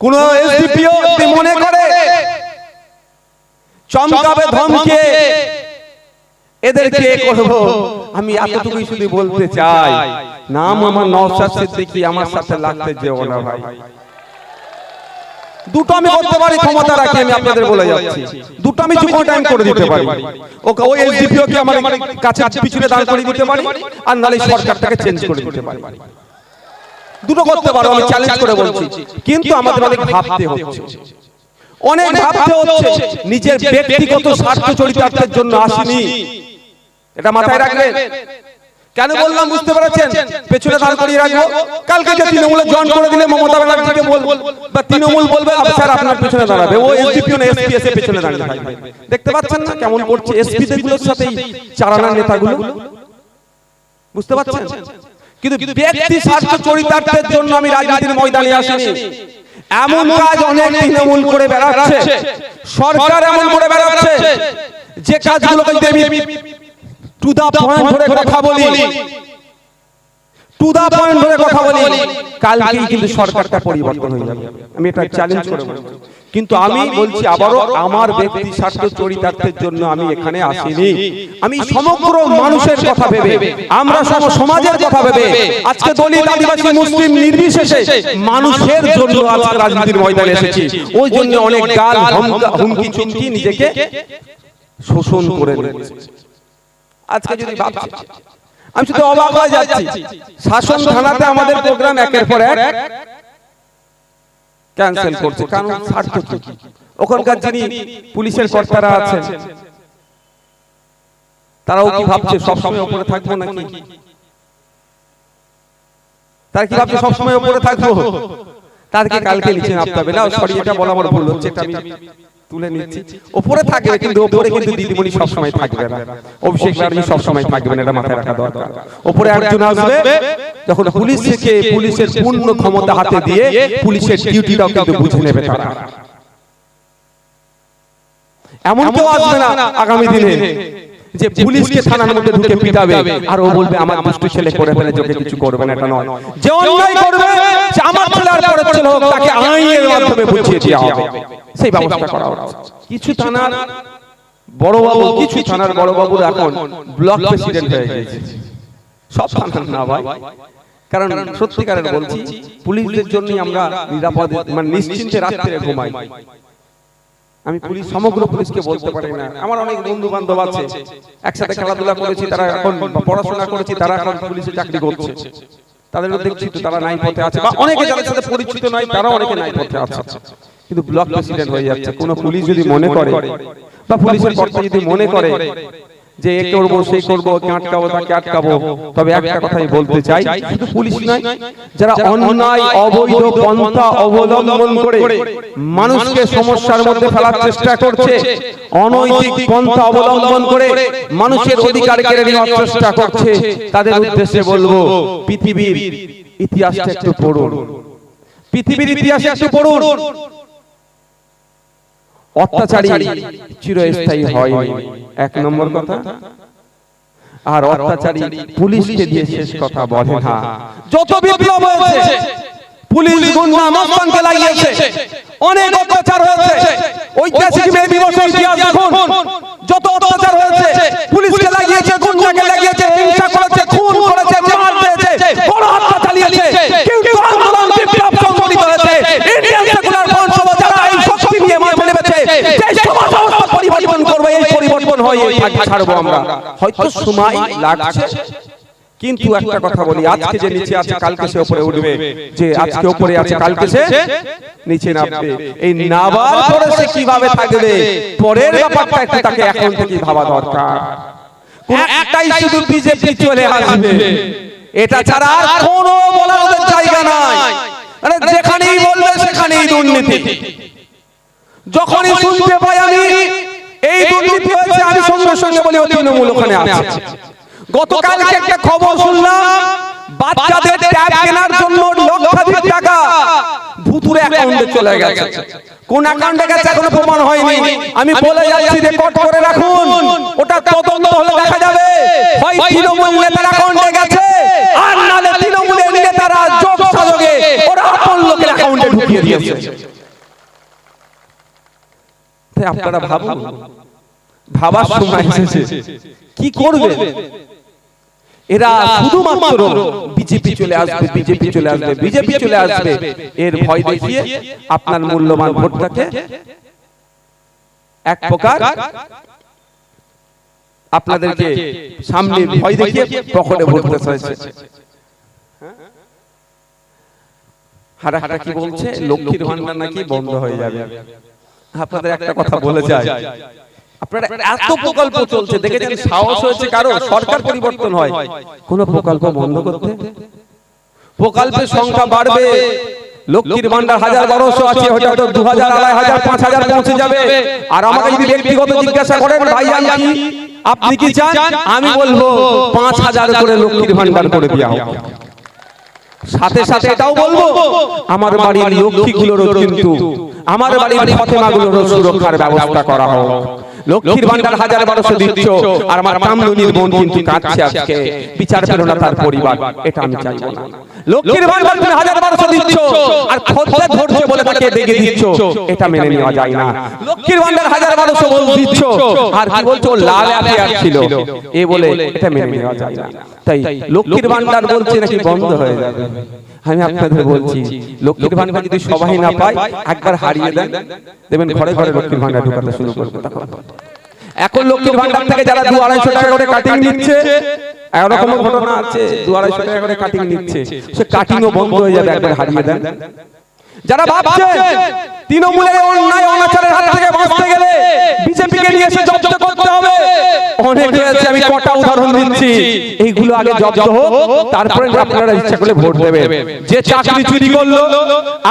কোন এসডিপিও যদি মনে করে? চমকাবে ধমকে? এদেরকে করব? আমি এতটুকুই শুধু বলতে চাই। নাম আমার নওশাদ সিদ্দিকী আমার সাথে লাগতে যেও না ভাই। দুটো আমি করতে পারি ক্ষমতা রাখি আমি আপনাদের বলে যাচ্ছি। দুটো আমি চুপ টাইম করে দিতে পারি। ওকে ওই এসডিপিও কে আমার কাছে পিছনে দাঁড় করে দিতে পারি আর নালে সরকারটাকে চেঞ্জ করে দিতে পারি। দুটো করতে পারো আমি চ্যালেঞ্জ করে বলছি। কিন্তু আমাদের অনেক ভাবতে হচ্ছে। অনেক ভাবতে হচ্ছে নিজের ব্যক্তিগত স্বার্থ চরিতার্থের জন্য আসেনি। এটা মাথায় রাখবেন। কেন বললাম বুঝতে পেরেছেন? পেছনে দাঁড় করিয়ে রাখব। কালকে যে তৃণমূলে জয়েন করে দিলে মমতা ব্যানার্জিকে বল বা তৃণমূল বলবে স্যার আপনার পেছনে দাঁড়াবে। ও এসডিপি না এসপিএস এর পেছনে দাঁড়িয়ে থাকবে। দেখতে পাচ্ছেন না কেমন করছে এসপি গুলোর সাথেই চারানার নেতাগুলো? বুঝতে পারছেন কিন্তু ব্যক্তি স্বার্থ চরিতার্থের জন্য আমি রাজনীতির ময়দানে আসিনি। এমন কাজ অনেক তৃণমূল করে বেড়াচ্ছে। সরকার এমন করে বেড়াচ্ছে যে কাজগুলোকে যদি আমি টু দা পয়েন্ট ধরে কথা বলি। টু দা পয়েন্ট ধরে কথা বলি কালকেই কিন্তু সরকারটা পরিবর্তন হয়ে যাবে। আমি এটা চ্যালেঞ্জ করে কিন্তু আমি বলছি আবারও আমার ব্যক্তি স্বার্থ চরিতার্থের জন্য আমি এখানে আসিনি। আমি সমগ্র মানুষের কথা ভেবে আমরা সব সমাজের কথা ভেবে আজকে দলিত আদিবাসী মুসলিম নির্বিশেষে মানুষের জন্য আজকে রাজনীতির ময়দানে এসেছি। ওই জন্য অনেক গাল হুমকি চুমকি নিজেকে শোষণ করে আজকে যদি ভাবছি আমি শুধু অবাক হয়ে যাচ্ছি। শাসন থানাতে আমাদের প্রোগ্রাম একের পর এক ক্যান্সেল করছে। কারণ স্বার্থ ওখানকার যিনি পুলিশের কর্তারা আছেন তারাও কি ভাবছে সবসময় উপরে থাকব নাকি? তারা কি ভাবছে সবসময় উপরে থাকব? তাদেরকে কালকে নিচে নামতে হবে। না সরি এটা বলা আমার ভুল হচ্ছে এটা আমি তুলে নিচ্ছি। উপরে থাকবে কিন্তু উপরে কিন্তু দিদিমণি সবসময় থাকবে না। অভিষেক ব্যানার্জি সবসময় থাকবে না এটা মাথায় রাখা দরকার। উপরে একজন আসবে যখন পুলিশ থেকে পুলিশের পূর্ণ ক্ষমতা হাতে দিয়ে পুলিশের ডিউটিটাও কিন্তু বুঝে নেবে তারা। এমন কেউ আসবে না আগামী দিনে। যে পুলিশকে থানার মধ্যে ঢুকে পিটাবে। আর ও বলবে আমার দুষ্ট ছেলে করে ফেলে যোগে কিছু করবে না এটা নয়। যে অন্যায় করবে সে আমার ছেলে আর পরের ছেলে হোক তাকে আইনের মাধ্যমে বুঝিয়ে দেওয়া হবে। সেই ব্যবস্থা করা কিছু থানার বড় বাবু কিছু থানার এখন ব্লক প্রেসিডেন্ট হয়ে গেছে সব থানার না ভাই। কারণ সত্যিকারের বলছি পুলিশদের জন্যই আমরা নিরাপদে মানে নিশ্চিন্তে রাত্রে ঘুমাই। আমি পুলিশ সমগ্র পুলিশকে বলতে পারি না। আমার অনেক বন্ধু বান্ধব আছে। একসাথে খেলাধুলা করেছি তারা এখন পড়াশোনা করেছি তারা এখন পুলিশে চাকরি করছে। তাদের দেখছি তো তারা নাই পথে আছে বা অনেকে যাদের সাথে পরিচিত নয় তারা অনেকে নাই পথে আছে। কিন্তু ব্লক প্রেসিডেন্ট হয়ে যাচ্ছে। কোনো পুলিশ যদি মনে করে বা পুলিশের কর্তা যদি মনে করে যে এ করব সেই করব একে আটকাবো তাকে আটকাবো। তবে একটা কথাই বলতে চাই শুধু পুলিশ নয় যারা অন্যায় অবৈধ পন্থা অবলম্বন করে মানুষকে সমস্যার মধ্যে ফেলার চেষ্টা করছে অনৈতিক পন্থা অবলম্বন করে মানুষের অধিকার কেড়ে নেওয়ার চেষ্টা করছে। তাদের উদ্দেশ্যে বলব পৃথিবীর ইতিহাসটা একটু পড়ুন। পৃথিবীর ইতিহাসে একটু পড়ুন। অত্যাচারী চিরস্থায়ী হয়নি। এক নম্বর কথা? আর অত্যাচারী পুলিশকে দিয়ে শেষ কথা বলে না। যত বিপ্লব হয়েছে পুলিশ গুন্ডা মস্তানকে লাগিয়েছে। অনেক অত্যাচার হয়েছে। ঐতিহাসিক মে দিবসের ইতিহাস দেখুন। যত অত্যাচার হয়েছে পুলিশকে লাগিয়েছে গুন্ডাকে লাগিয়েছে হিংসা করেছে খুন করেছে মার দিয়েছে বড় হত্যা চালিয়েছে কিন্তু আন্দোলন বিপ্লব সংগঠিত হয়েছে ইন্ডিয়ান সেকুলার ফ্রন্ট সহ যারা এই শক্তি নিয়ে মাঠে নেমেছে যে সমাজ ব্যবস্থা পরিবর্তন করবে এই পরিবর্তন হয়ে থাকবে ছাড়বো আমরা। হয়তো সময় লাগছে। কিন্তু একটা কথা বলি আজকে যে নিচে আছে কালকে সে উপরে উঠবে। যে আজকে উপরে আছে কালকে সে নিচে নামবে। এই নাবার পরে সে কীভাবে থাকবে পরের ব্যাপারটা একটু তাকে এখন থেকে ভাবা দরকার। কোন একটাই শুধু বিজেপি চলে আসবে। এটা ছাড়া আর কোনো বলার জায়গা নাই। মানে যেখানেই বলবে সেখানেই দুর্নীতি। যখনই শুনতে পাই আমি এই দুর্নীতি হয়েছে আমি সঙ্গে সঙ্গে বলি তৃণমূল ওখানে আছে। গতকালকে একটা খবর শুনলাম বাচ্চাদের ট্যাব কেনার জন্য লক্ষাধিক টাকা ভুতুরে অ্যাকাউন্টে চলে গেছে। কোন অ্যাকাউন্টে গেছে এখনও প্রমাণ হয়নি। আমি বলে যাচ্ছি রেকর্ড করে রাখুন। ওটা তদন্ত হলে দেখা যাবে। হয় তৃণমূল নেতার অ্যাকাউন্টে গেছে আর নালে তৃণমূলের নেতারা যোগ সাজগে ওরা আপন লোকের অ্যাকাউন্টে ঢুকে দেখিয়ে দিয়েছে। আপনারা ভাবুন ভাবার সময় এসেছে। কি করবে? এরা শুধুমাত্র বিজেপি চলে আসবে বিজেপি চলে আসবে বিজেপি চলে আসবে। এর ভয় দেখিয়ে আপনার মূল্যবান ভোটটাকে এক প্রকার আপনাদেরকে সামনে ভয় দেখিয়ে পকেটে ভরতে হয়েছে। হারাহারা কি বলছে? লক্ষ্মীর ভান্ডার নাকি বন্ধ হয়ে যাবে? আপনাদের একটা কথা বলে যায় আপনারা এত প্রকল্প চলছে দেখেছেন সাহস হয়েছে কারও সরকার পরিবর্তন হয়। কোন প্রকল্প বন্ধ করতে? প্রকল্পের সংখ্যা বাড়বে। লক্ষ্মীর ভান্ডার হাজার বারোশো আছে হয়তো দু হাজার আড়াই হাজার পাঁচ হাজার পৌঁছে যাবে। আর আমাকে যদি ব্যক্তিগত জিজ্ঞাসা করেন ভাইজান কি আপনি কি চান? আমি বলব পাঁচ হাজার করে লক্ষ্মীর ভান্ডার করে দেওয়া হোক। সাথে সাথে এটাও বলব আমার বাড়ির লক্ষ্মীগুলোরও কিন্তু আমার বাড়ির ফতেমাগুলোরও সুরক্ষার ব্যবস্থা করা হোক লক্ষ্মীর ভান্ডার হাজার বারোশো দিচ্ছ আর আমার কামনুনির বোন কিন্তু কাঁদছে আজকে। বিচার পেল না তার পরিবার। এটা আমি চাইব না। লক্ষ্মীর ভান্ডার তুমি হাজার বারোশো দিচ্ছ। আর বলে তাকে দেখে দিচ্ছ এটা মেনে নেওয়া যায় না। লক্ষ্মীর ভান্ডার হাজার বারোশো বল দিচ্ছ আর কি বলছো লাল অ্যাফেয়ার ছিল। এ বলে এটা মেনে নেওয়া যায় না। তাই লক্ষ্মীর ভান্ডার বলছে নাকি বন্ধ হয়ে যাবে? আমি আপনাদের বলছি লক্ষ্মীর ভান্ডার যদি সবাই না পায় একবার হারিয়ে দেন দেখবেন ঘরে ঘরে লক্ষ্মীর ভান্ডার ঢোকাতে শুরু করবে এখন লক্ষ্মীর ভান্ডার থেকে যারা দু আড়াইশো টাকা করে কাটিং নিচ্ছে এরকম ঘটনা আছে দু আড়াইশো টাকা করে কাটিং নিচ্ছে সে কাটিংও বন্ধ হয়ে যাবে একবার হারিয়ে দেন যারা ভাবছেন তৃণমূলের অন্যায় অনাচারের হাত থেকে বাঁচতে গেলে বিজেপিকে নিয়ে এসে জব্দ অনেক হয়েছে আমি কটা উদাহরণ দিচ্ছি। এইগুলো আগে জব্দ হোক তারপরে আপনারা ইচ্ছা করলে ভোট দেবেন। যে চাকরি চুরি করল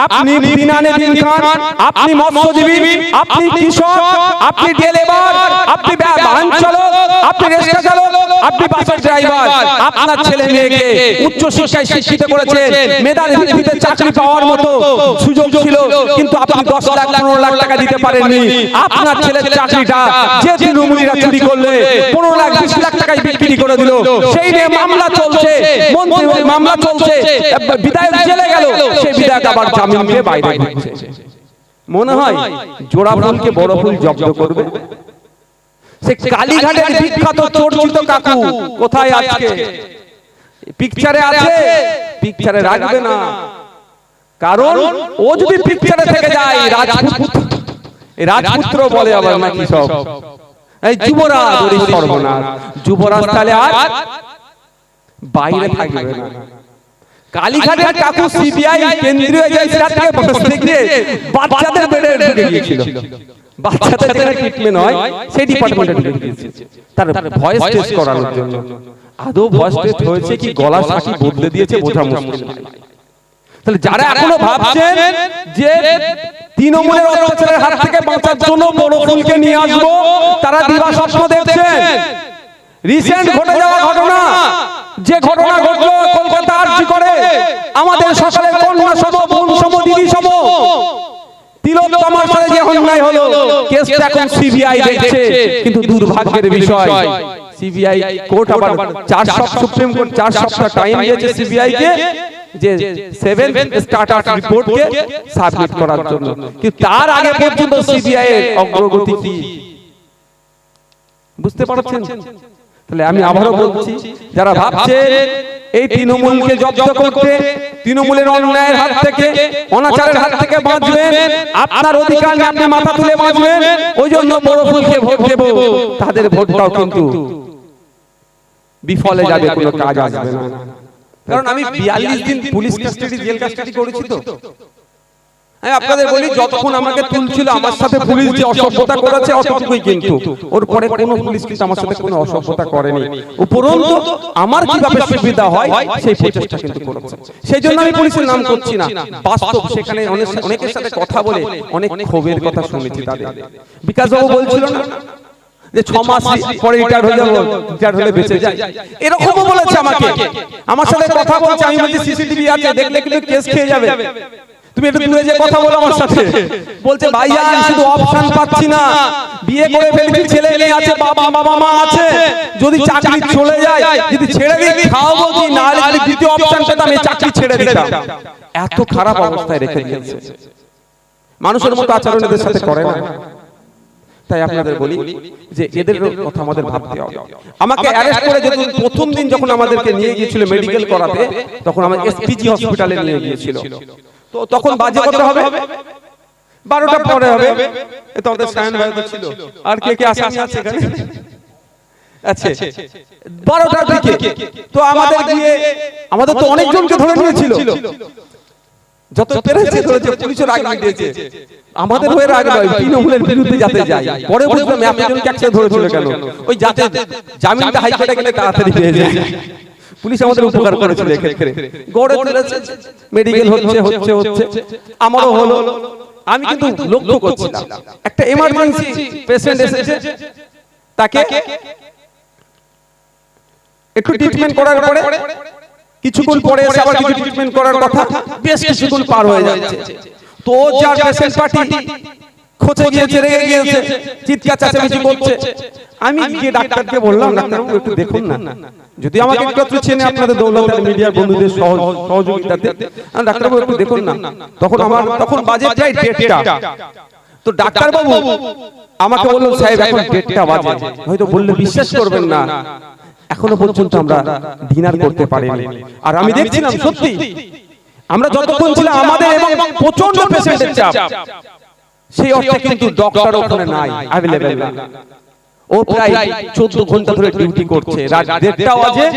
আপনি দিন আনে দিন খান আপনি মৎস্যজীবী আপনি কৃষক আপনি ডেলেবার আপনি বাহন চালক আপনি রিক্সা চালক আপনি বাসের ড্রাইভার আপনার ছেলে মেয়েকে উচ্চ শিক্ষায় শিক্ষিত করেছেন মেধার ভিত্তিতে চাকরি পাওয়ার মতো সুযোগ ছিল কিন্তু আপনি দশ লাখ পনেরো লাখ টাকা দিতে পারেননি। আপনার ছেলের চাকরিটা যে তৃণমূলীরা চুরি করলে পনেরো লাখ বিশ লাখ টাকায় বিক্রি করে দিল। সেই নিয়ে মামলা চলছে। মন্ত্রী মামলা চলছে। বিধায়ক জেলে গেল। সেই বিধায়ক আবার জামিন নিয়ে বাইরে ঘুরছে। মনে হয় জোড়া ফুলকে বড় ফুল জব্দ করবে? সে কালীঘাটের বিখ্যাত চর্চিত কাকু কোথায় আজকে? পিকচারে আছে। পিকচারে রাখবে না। কারণ ও যদি পিকচারে থেকে যায় রাজপুত্র। রাজপুত্র বলে আবার নাকি সব। এই যুবরাজ ওরই সর্বনাশ যুবরাজ তাহলে আর বাইরে থাকবে না। কালীঘাটের কাকু সিবিআই কেন্দ্রীয় এজেন্সিরা থেকে বসে থেকে বাচ্চাদের বেডে ঢুকে গিয়েছিল। বাচ্চাদের যেখানে ট্রিটমেন্ট হয় সেই ডিপার্টমেন্টে ঢুকে গিয়েছে তার ভয়েস টেস্ট করানোর জন্য। আদৌ ভয়েস টেস্ট হয়েছে কি গলা সাকি বদলে দিয়েছে বোঝা মুশকিল তাহলে যারা এখনও ভাবছেন যে তৃণমূলের অত্যাচারের হাত থেকে বাঁচার জন্য বড় ফুলকে নিয়ে আসব। তারা দিবা স্বপ্ন দেখছেন। রিসেন্ট ঘটে যাওয়া ঘটনা, যে ঘটনা ঘটলো, কলকাতা আর্জি করে। আমাদের সকালে কন্যা সম বোন সম দিদি সম তিলোত্তমার সাথে যে অন্যায় হলো কেসটা এখন সিবিআই দেখছে। কিন্তু দুর্ভাগ্যের বিষয় সিবিআই কোর্ট আবার চার সপ্তাহ সুপ্রিম কোর্ট চার সপ্তাহ টাইম দিয়েছে সিবিআই কে। যে সেভেন স্টার্টার রিপোর্টকে সাবমিট করার জন্য। কিন্তু তার আগে পর্যন্ত সিবিআই এর অগ্রগতি কি? বুঝতে পারছেন? তাহলে আমি আবারও বলছি যারা ভাবছে এই তৃণমূলকে জব্দ করতে তৃণমূলের অন্যায়ের হাত থেকে অনাচারের হাত থেকে বাঁচবেন আপনার অধিকার আপনি মাথা তুলে বাঁচবেন ওই জন্য বড় ফুলকে ভোট দেব। তাদের ভোটটাও কিন্তু বিফলে যাবে কোনো কাজ আসবে না। কারণ আমি বিয়াল্লিশ দিন পুলিশ কাস্টাডি জেল কাস্টাডি করেছি তো। আমি আপনাদের বলি যতক্ষণ আমাকে তুলছিল আমার সাথে পুলিশ যে অসভ্যতা করেছে অতটুকুই কিন্তু। ওর পরে কোনো পুলিশ কিন্তু আমার সাথে কোনো অসভ্যতা করেনি। উপরন্তু আমার কীভাবে সুবিধা হয় সেই প্রচেষ্টা কিন্তু করেছে। সেই জন্য আমি পুলিশের নাম করছি না। বাস্তব সেখানে অনেক অনেকের সাথে কথা বলে অনেক ক্ষোভের কথা শুনেছি তাদের। বিকাশ বাবু বলছিল না? যে ছ মাস পরে রিটায়ার হয়ে যাব রিটায়ার হলে বেঁচে এরকমও বলেছে আমাকে। আমার সাথে কথা বলছে আমি বলছি সিসিটিভি আছে দেখলে কিন্তু কেস খেয়ে যাবে। তুমি একটু দূরে যে কথা বলো আমার সাথে। বলছে ভাইজান শুধু অপশন পাচ্ছি না। বিয়ে করে ফেলবি ছেলে মেয়ে আছে বাবা বাবা মা আছে। যদি চাকরি চলে যায় যদি ছেড়ে দিই খাওয়াবো কি না হলে দ্বিতীয় অপশন পেতাম এই চাকরি ছেড়ে দিতাম। এত খারাপ অবস্থায় রেখে দিয়েছে মানুষের মতো আচরণ এদের সাথে করে না তাই আপনাদের বলি যে এদের কথা আমাদের ভাবতে হবে। আমাকে অ্যারেস্ট করে যেদিন প্রথম দিন যখন আমাদেরকে নিয়ে গিয়েছিল মেডিকেল করাতে তখন আমার এসপিজি হসপিটালে নিয়ে গিয়েছিল। তো তখন বাজে কত হবে। বারোটা পরে হবে। এ তো আমাদের সায়ন ভাই তো ছিল। আর কে কে আসামি আছে এখানে? আচ্ছা। বারোটার দিকে। তো আমাদের গিয়ে আমাদের তো অনেকজনকে ধরে নিয়েছিল। যত পেরেছে ধরেছে পুলিশের আগে দিয়েছে আমাদের হয়ে আগে নয় তৃণমূলের বিরুদ্ধে যাতে যায় পরে বুঝলাম এতজনকে একসাথে ধরেছিল কেন? ওই যাতে জামিনটা হাইকোর্টে গেলে তাড়াতাড়ি পেয়ে যায়। পুলিশ আমাদের উপকার করেছিল এক্ষেত্রে। গড়ে তুলেছে মেডিকেল হচ্ছে হচ্ছে হচ্ছে আমারও হলো আমি কিন্তু লক্ষ্য করছিলাম। একটা এমার্জেন্সি পেশেন্ট এসেছে। তাকে একটু ট্রিটমেন্ট করার পরে কিছুক্ষণ পরে এসে আবার কিছু ট্রিটমেন্ট করার কথা বেশ কিছুক্ষণ পার হয়ে যাচ্ছে। তো যার পেশেন্ট পার্টি খোঁচে গিয়েছে রেগে গিয়েছে চিৎকার চেঁচামেচি করছে। আমি গিয়ে ডাক্তারকে বললাম ডাক্তারবাবু একটু দেখুন না। যদি আমাকে একটু চেনে আপনাদের দৌলত মিডিয়ার বন্ধুদের সহযোগিতাতে আমি ডাক্তারবাবু একটু দেখুন না। তখন আমার তখন বাজে প্রায় দেড়টা তো ডাক্তারবাবু আমাকে বলল সাহেব এখন দেড়টা বাজে। হয়তো বললে বিশ্বাস করবেন না এখনও পর্যন্ত আমরা ডিনার করতে পারিনি। আর আমি দেখছিলাম সত্যি। আমরা যতক্ষণ ছিলাম আমাদের এবং প্রচণ্ড পেশেন্টের চাপ। সেই অর্থে কিন্তু ডক্টর ওখানে নাই। অ্যাভেলেবেল না। ও প্রায় চোদ্দ ঘণ্টা ধরে ডিউটি করছে। রাত দেড়টা বাজে।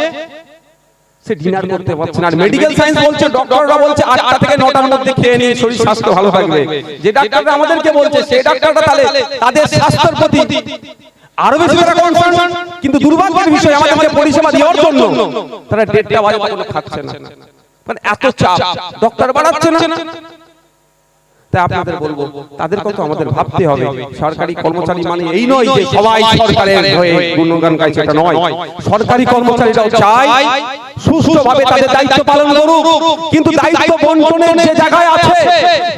সে ডিনার করতে পারছে না। আর মেডিকেল সায়েন্স বলছে ডক্টররা বলছে আটটা থেকে নটার মধ্যে খেয়ে নিয়ে শরীর স্বাস্থ্য ভালো থাকবে। যে ডাক্তাররা আমাদেরকে বলছে সেই ডাক্তাররা তাহলে তাদের স্বাস্থ্যের প্রতি আরও বেশি তারা কনসার্ন কিন্তু দুর্ভাগ্যের বিষয় আমাদেরকে পরিষেবা দেওয়ার জন্য তারা দেড়টা বাজে পর্যন্ত খাচ্ছে না। মানে এত চাপ ডক্টর বাড়াচ্ছে না। তাই আপনাদের বলব তাদের কথা আমাদের ভাবতে হবে। সরকারি কর্মচারী মানে এই নয় যে সবাই সরকারের হয়ে গুণগান গাইছে এটা নয়। সরকারি কর্মচারীরাও চায় সুস্থভাবে তাদের দায়িত্ব পালন করুক। কিন্তু দায়িত্ব বন্টনের যে জায়গায় আছে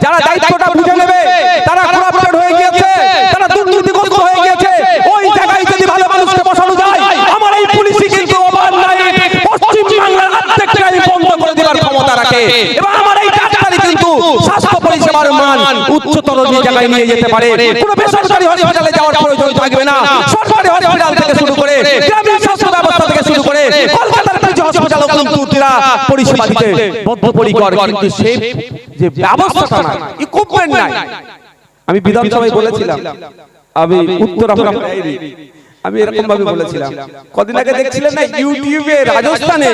যারা দায়িত্বটা বুঝে নেবে তারা করাপ্টেড হয়ে গিয়েছে। তারা দুর্নীতিগ্রস্ত হয়ে গিয়েছে ওই জায়গায় যদি ভালো মানুষকে বসানো যায় আমার এই পুলিশই কিন্তু ওভারনাইট পশ্চিম বাংলার প্রত্যেকটাই বন্ধ করে দেওয়ার ক্ষমতা রাখে। এবং আমার এই ডাক্তারই কিন্তু স্বাস্থ্য পরিষেবার মান উচ্চতর জায়গায় নিয়ে যেতে পারে। কোনো বেসরকারি হসপিটালে যাওয়ার প্রয়োজন থাকবে না। সরকারি হসপিটাল থেকে শুরু করে গ্রামীণ স্বাস্থ্য ব্যবস্থা থেকে শুরু করে কলকাতার কিছু হসপিটালও কিন্তু তারা পরিষেবা দিতে বদ্ধপরিকর কিন্তু সেই যে ব্যবস্থাটা নাই ইকুইপমেন্ট নাই। আমি বিধানসভায় বলেছিলাম আমি উত্তর আমরা আমি এরকম ভাবে বলেছিলাম। কদিন আগে দেখছিলেন না ইউটিউবে রাজস্থানে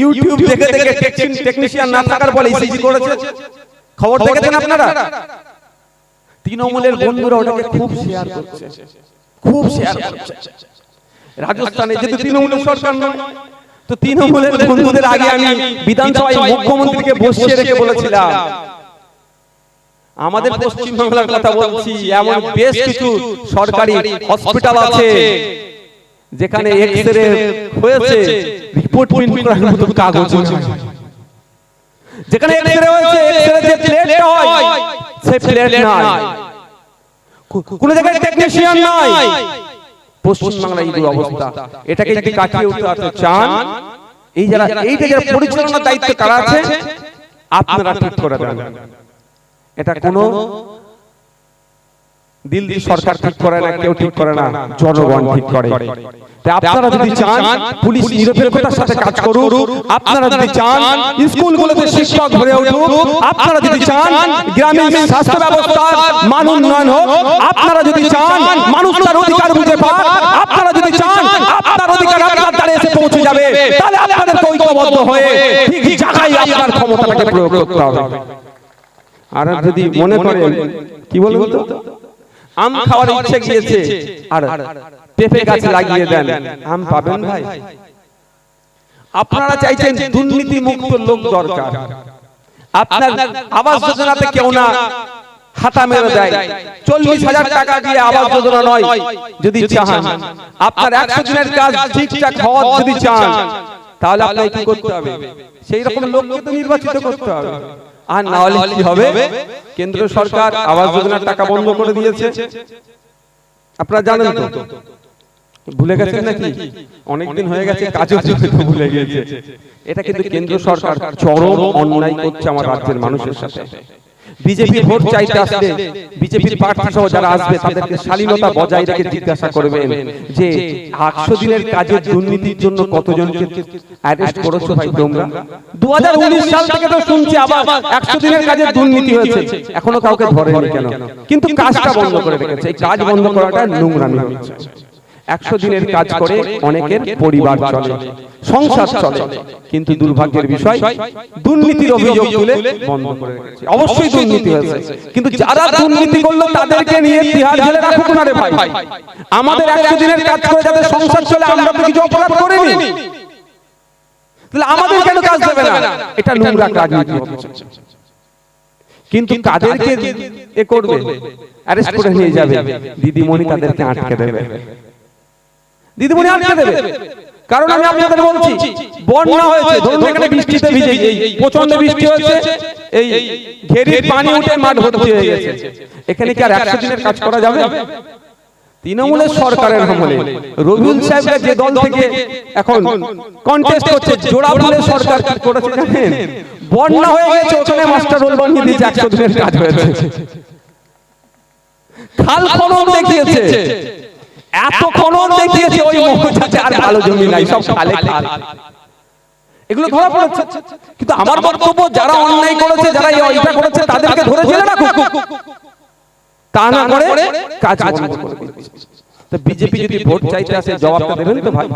ইউটিউব দেখে দেখে টেকনিশিয়ান না থাকার বলে ইসিজি করেছে। খবর দেখেছেন আপনারা? তৃণমূলের বন্ধুরা ওটাকে খুব শেয়ার করছে। খুব শেয়ার করছে। রাজস্থানে যদি তৃণমূলের সরকার নয় তো তৃণমূলের বন্ধুদের আগে আমি বিধানসভায় মুখ্যমন্ত্রীকে বসিয়ে রেখে বলেছিলাম। আমাদের পশ্চিম বাংলার কথা বলছি এমন বেশ কিছু সরকারি হসপিটাল আছে যেখানে এক্সরে হয়েছে রিপোর্ট প্রিন্ট করার মতো কাগজ যেখানে এক্সরে হয়েছে এক্সরে যে প্লেট হয় সেই প্লেট নাই। কোন জায়গায় টেকনিশিয়ান নাই। পশ্চিম বাংলায় এই অবস্থা এটাকে যদি কাটিয়ে উঠতে চান এই যারা এইটা যারা পরিচালনার দায়িত্ব কারা আছে আপনারা ঠিক করে দেন এটা কোনো দিল্লি সরকার ঠিক করে না কেউ ঠিক করে না জনগণ ঠিক করে। আপনারা যদি চান পুলিশ নিরপেক্ষতার সাথে কাজ করুক আপনারা যদি চান স্কুলগুলোতে শিক্ষক ভরে উঠুক আপনারা যদি চান গ্রামীণ স্বাস্থ্য ব্যবস্থার মান উন্নয়ন হোক আপনারা যদি চান মানুষ তার অধিকার বুঝে পাক আপনারা যদি চান আপনার অধিকার আপনার দ্বারে এসে পৌঁছে যাবে তাহলে আপনাদের ঐক্যবদ্ধ হয়ে ঠিক জায়গায় আপনার ক্ষমতাটাকে প্রয়োগ করতে হবে। আর যদি মনে করেন। কি বলব তো? আম খাওয়ার ইচ্ছে গিয়েছে। আর পেঁপে গাছ লাগিয়ে দেন। আম পাবেন ভাই? আপনারা চাইছেন দুর্নীতি মুক্ত লোক দরকার। আপনার আবাস যোজনাতে কেউ না হাতা মেরে দেয়। চল্লিশ হাজার টাকা দিয়ে আবাস যোজনা নয় যদি চান। আপনার একশো দিনের কাজ ঠিকঠাক হওয়ার যদি চান তাহলে আপনাকে কি করতে হবে? সেই রকম লোককে তো নির্বাচিত করতে হবে। আর না হলে কি হবে? কেন্দ্র সরকার আবাস যোজনার টাকা বন্ধ করে দিয়েছে। আপনারা জানেন তো ভুলে গেছেন নাকি? অনেকদিন হয়ে গেছে কাজও ভুলে গিয়েছে। এটা কিন্তু কেন্দ্র সরকার চরম অন্যায় করছে আমার রাজ্যের মানুষের সাথে। বিজেপি ভোট চাইতে আসলে বিজেপির প্রার্থী সহ যারা আসবে তাদেরকে শালীনতা বজায় রেখে জিজ্ঞাসা করবেন যে একশো দিনের কাজের দুর্নীতির জন্য কতজনকে অ্যারেস্ট করেছ ভাই তোমরা? দু সাল থেকে তো শুনছি আবার একশো দিনের কাজের দুর্নীতি হয়েছে। এখনও কাউকে ধরেনি কেন? কিন্তু কাজটা বন্ধ করে রেখেছে। এই কাজ বন্ধ করাটা নোংরামি। হচ্ছে একশো দিনের কাজ করে অনেকের পরিবার চলে সংসার চলে। কিন্তু দুর্ভাগ্যের বিষয় দুর্নীতির অভিযোগ তুলে বন্ধ করে অবশ্যই দুর্নীতি হয়েছে। কিন্তু যারা দুর্নীতি করল তাদেরকে নিয়ে তিহার জেলে রাখুক না রে ভাই? আমাদের একশো দিনের কাজ করে যাদের সংসার চলে আমরা তো কিছু অপরাধ করিনি। তাহলে আমাদের কেন কাজ দেবে না? এটা নোংরা হচ্ছে। কিন্তু কাদেরকে এ করবে অ্যারেস্ট করে নিয়ে যাবে। দিদিমণি তাদেরকে আটকে দেবে। দিদিমণি আটকে দেবে। কারণ আমি আপনাদের বলছি বন্যা হয়েছে ধরুন এখানে বৃষ্টিতে ভিজে প্রচণ্ড বৃষ্টি হয়েছে এই ঘেরির পানি উঠে মাঠ ভর্তি হয়ে গেছে। এখানে কি আর একশো দিনের কাজ করা যাবে? তৃণমূলের সরকারের আমলে। রবিউল সাহেবরা যে দল থেকে এখন কন্টেস্ট করছে জোড়াফুলের সরকার কি করেছে জানেন? বন্যা হয়ে গেছে ওখানে মাস্টার রোল বানিয়ে দিয়েছে একশো দিনের কাজ হয়েছে। খাল খনন দেখিয়েছে। এত খনন দেখিয়েছে ওই মহজাতে আর ভালো জমি নাই সব খালে খাল এগুলো ধরা পড়েছে। কিন্তু আমার বক্তব্য যারা অন্যায় করেছে যারা এই অন্যায় করেছে তাদেরকে ধরে জেলে রাখুক তা না করে কাজ বন্ধ করে তো বিজেপি যদি ভোট চাইতে আসে জবাবটা দেবেন তো ভাই।